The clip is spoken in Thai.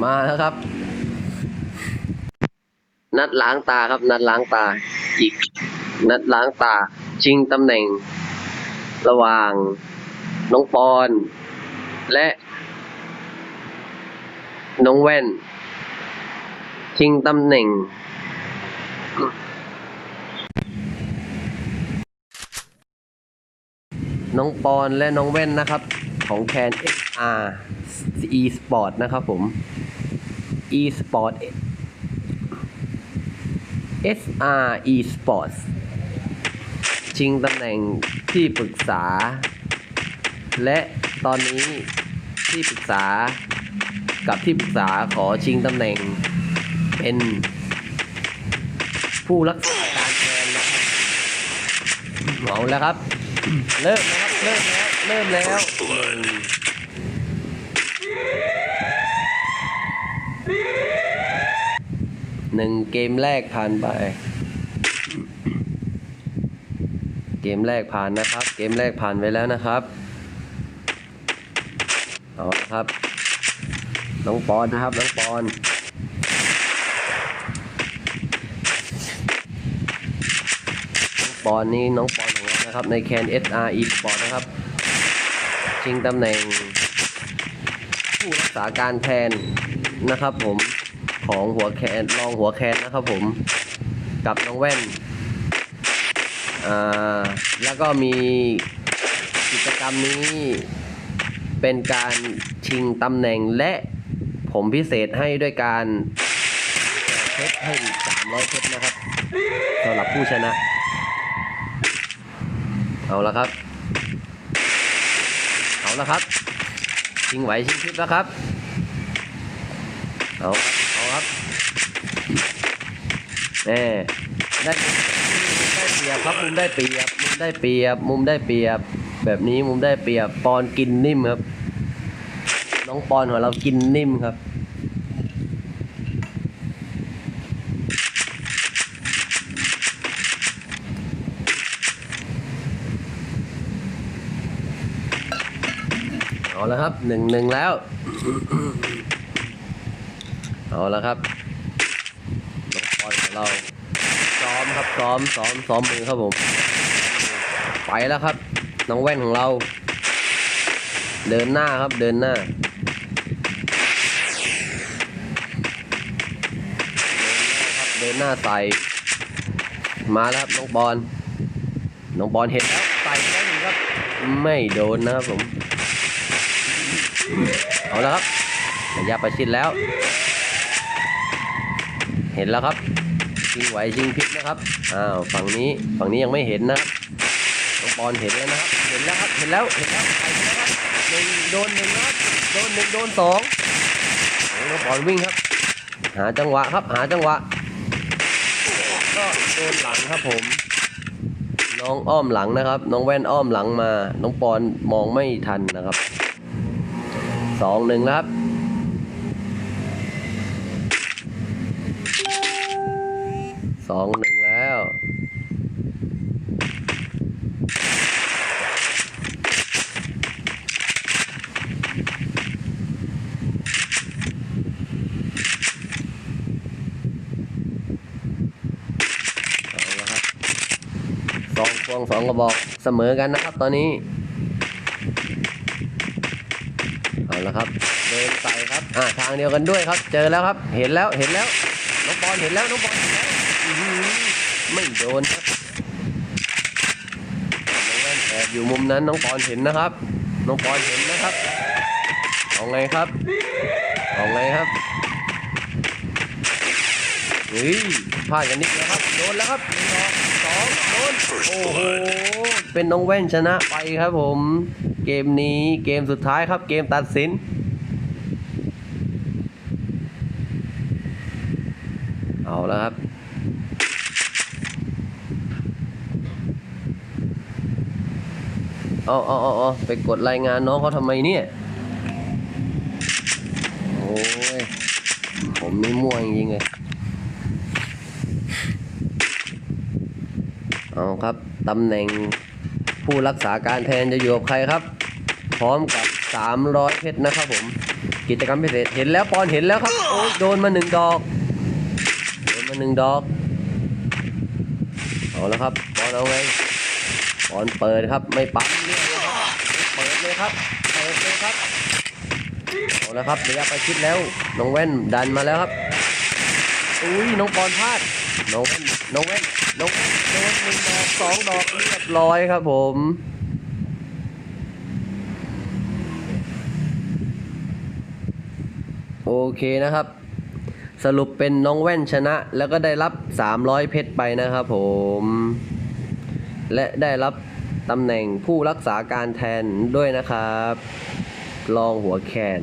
มาแล้วครับ นัดล้างตาครับ นัดล้างตา อีก นัดล้างตา ชิงตำแหน่ง ระหว่าง น้องปอน และ น้องแว่น ชิงตำแหน่ง น้องปอนและน้องแว่นนะครับ ของแคน SR e Sport นะครับผม e Sport SR e Sports ชิงตำแหน่งที่ปรึกษา และตอนนี้ที่ปรึกษากับที่ปรึกษาขอชิงตำแหน่งเป็นผู้รักษาการแทนนะครับเอาแล้วครับ เริ่มนะครับ เริ่มแล้ว เริ่มแล้วห นึ่งเกมแรกผ่านไป เกมแรกผ่านนะครับ เกมแรกผ่านไปแล้วนะครับเอาละครับ น้องปอนนะครับ น้องปอนน้องปอนนี่น้องปอนของเรานะครับ ในแคน SR e Sport นะครับ ชิงตำแหน่ง ผู้รักษาการแทนนะครับผม ของหัวแคนรองหัวแคนนะครับผมกับน้องแว่นอ่าแล้วก็มีกิจกรรมนี้เป็นการชิงตำแหน่งและผมพิเศษให้ด้วยการเพชรให้อีก300เพชรนะครับสำหรับผู้ชนะ เอาละครับ เอาละครับ ชิงไหวชิงพริบแล้วครับ เอา ครับแน่ได้ได้เปรียบครับมุมได้เปรียบมุมได้เปรียบมุมได้เปรียบ แบบนี้มุมได้เปรียบปอนกินนิ่มครับ น้องปอนของเรากินนิ่มครับเอาแล้วครับหนึ่งหนึ่งแล้ว เอาแล้วครับน้องปอนของเราซ้อมครับซ้อมซ้อมซ้อมมือครับผมไปแล้วครับ น้องแว่นของเรา เดินหน้าครับเดินหน้าเดินหน้าใส่มาแล้วครับน้องบอลน้องบอลเห็นแล้วใส่แล้วหนึ่งครับ ไม่โดนนะครับผม เอาแล้วครับระยะประชิดแล้ว เห็นแล้วครับ ชิงไหวชิงพลิกนะครับ อ้าวฝั่งนี้ฝั่งนี้ยังไม่เห็นนะครับน้องบอลเห็นแล้วนะครับ เห็นแล้วครับ เห็นแล้วเห็นแล้วไปแล้วครับหนึ่งโดนหนึ่งนะครับโดนหนึ่งโดนสองน้องบอลวิ่งครับ หาจังหวะครับหาจังหวะ ก็โดนหลังครับผม น้องอ้อมหลังนะครับ น้องแว่นอ้อมหลังมา น้องปอนมองไม่ทันนะครับสองหนึ่งครับ องหนึ่งแล้วเอาละครับสองควงสองกระบอกเสมอกันนะครับตอนนี้ เอาละครับ เดินใส่ครับ อ่าทางเดียวกันด้วยครับ เจอแล้วครับ เห็นแล้ว เห็นแล้ว น้องปอนเห็นแล้ว น้องปอนเห็นแล้ว ไม่โดนครับน้องแว่นแอบอยู่มุมนั้นน้องปอนเห็นนะครับ น้องปอนเห็นนะครับเอาไงครับเอาไงครับเฮ้ยพลาดกันนิดเดียวครับโดนแล้วครับหนึ่งสองโดนโอ้โหเป็นน้องแว่นชนะไปครับผม เกมนี้เกมสุดท้ายครับ เกมตัดสินเอาแล้วครับ เอาเอาเอาเอาไปกดรายงานน้องเขาทำไมเนี่ย โอ้ย ผมนี่มั่วจริงๆเลยเอาครับตำแหน่งผู้รักษาการแทนจะอยู่กับใครครับ พร้อมกับ 300 เพชรนะครับผม กิจกรรมพิเศษเห็นแล้วปอนเห็นแล้วครับ โอ้ยโดนมาหนึ่งดอก โดนมาหนึ่งดอก เอาแล้วครับปอนเอาไง ปอนเปิดครับไม่ปั๊มเรื่อยเลยครับเปิดเลยครับเปิดเลยครับเอาล้วครับระยะประชิดแล้วน้องแว่นดันมาแล้วครับอุ้ยน้องปอนพลาดน้องแว่นน้องแว่นน้องแว่นโดนหนึ่งดอกสองดอกเรียบร้อยครับผมโอเคนะครับ สรุปเป็นน้องแว่นชนะ แล้วก็ได้รับ 300 เพชรไปนะครับผม และได้รับตำแหน่งผู้รักษาการแทนด้วยนะครับ รองหัวแคน